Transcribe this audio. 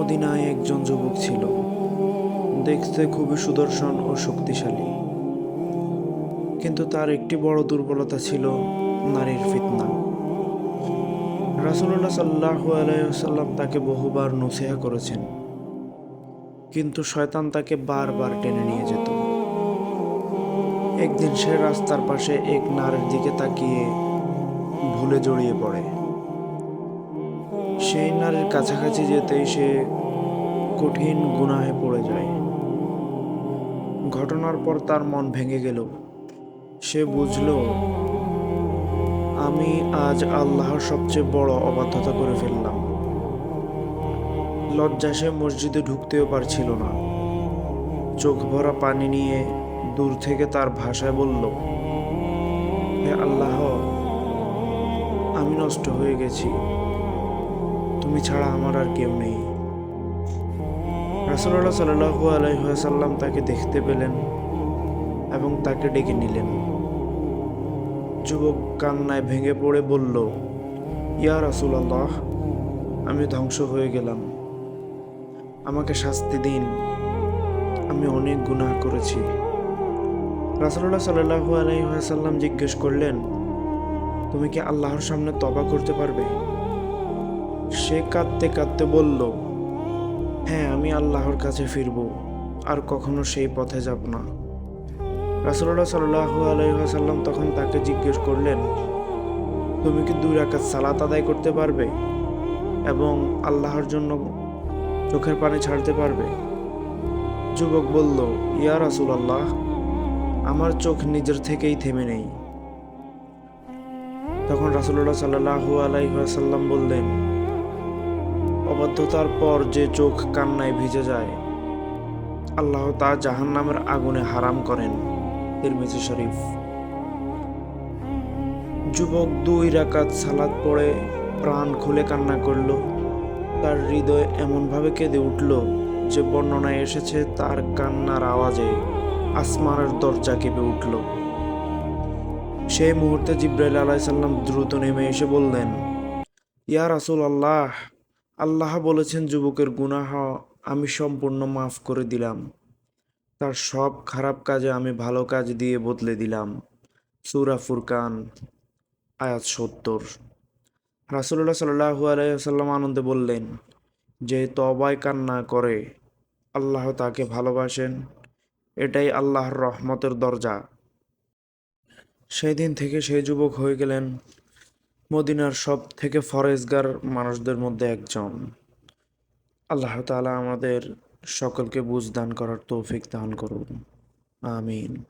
মদিনায় একজন যুবক ছিল। দেখতে খুবই সুদর্শন ও শক্তিশালী। কিন্তু তার একটি বড় দুর্বলতা ছিল নারীর ফিতনা। রাসুল্লাহ সাল্লাহ আলাইসাল্লাম তাকে বহুবার নসিহা করেছেন। কিন্তু শয়তান তাকে বারবার টেনে নিয়ে যেত। একদিন সে রাস্তার পাশে এক নারীর দিকে তাকিয়ে ভুলে জড়িয়ে পড়ে। সেই নারীর কাছাকাছি যেতেই সে কঠিন গুনাহে পড়ে যায়। ঘটনার পর তার মন ভেঙে গেল। সে বুঝল, আমি আজ আল্লাহর সবচেয়ে বড় অবাধ্যতা করে ফেললাম। লজ্জা সে মসজিদে ঢুকতেও পারছিল না। চোখ ভরা পানি নিয়ে দূর থেকে তার ভাষায় বলল, হে আল্লাহ, আমি নষ্ট হয়ে গেছি। তুমি ছাড়া আমার আর কেউ নেই। রাসুল্লাহ সাল্লাহু আলহাসাল্লাম তাকে দেখতে পেলেন এবং তাকে ডেকে নিলেন। যুবক কান্নায় ভেঙে পড়ে বলল, ইয়া রাসুলাল্লাহ, আমি ধ্বংস হয়ে গেলাম। আমাকে শাস্তি দিন। আমি অনেক গুনাহ করেছি। রাসুল্লাহ সাল্লাহু আলহাসাল্লাম জিজ্ঞেস করলেন, তুমি কি আল্লাহর সামনে তবা করতে পারবে? সে কাঁদতে কাঁদতে বলল হ্যাঁ আমি আল্লাহর কাছে ফিরব, আর কখনো সেই পথে যাব না। রাসুল্লাহ সাল্লাহু আলহাসাল্লাম তখন তাকে জিজ্ঞেস করলেন, তুমি কি দুই রাকাত সালাত আদায় করতে পারবে এবং আল্লাহর জন্য চোখের পানি ছাড়তে পারবে? যুবক বলল, ইয়া রাসুল আল্লাহ আমার চোখ নিজের থেকেই থেমে নেই। তখন রাসুল্লাহ সাল্লাহু আলাইসাল্লাম বললেন অবাধ্যতার পর যে চোখ কান্নায় ভিজে যায়, আল্লাহ তা জাহান নামের আগুনে হারাম করেন, তিরমিজি শরীফ। যুবক দুই রাকাত সালাদ পড়ে প্রাণ খুলে কান্না করল। তার হৃদয় এমনভাবে কেঁদে উঠল যে বর্ণনায় এসেছে তার কান্নার আওয়াজে আসমানের দরজা কেঁপে উঠল। সেই মুহূর্তে জিব্রাইল আলাইসাল্লাম দ্রুত নেমে এসে বললেন, ইয়া রাসুল আল্লাহ আল্লাহ বলেছেন, যুবকের গুনাহ আমি সম্পূর্ণ মাফ করে দিলাম। তার সব খারাপ কাজে আমি ভালো কাজ দিয়ে বদলে দিলাম। সুরা ফুরকান, আয়াত সত্তর। রাসুল্লাহ সাল্লাহু আলাইসাল্লাম আনন্দে বললেন, যে তবায় কান্না করে, আল্লাহ তাকে ভালোবাসেন। এটাই আল্লাহর রহমতের দরজা। সেই দিন থেকে সেই যুবক হয়ে গেলেন। মদিনার সব থেকে ফরেজগার মানুষদের মধ্যে একজন। আল্লাহ তালা আমাদের সকলকে বুঝদান করার তৌফিক দান করুন। আমিন।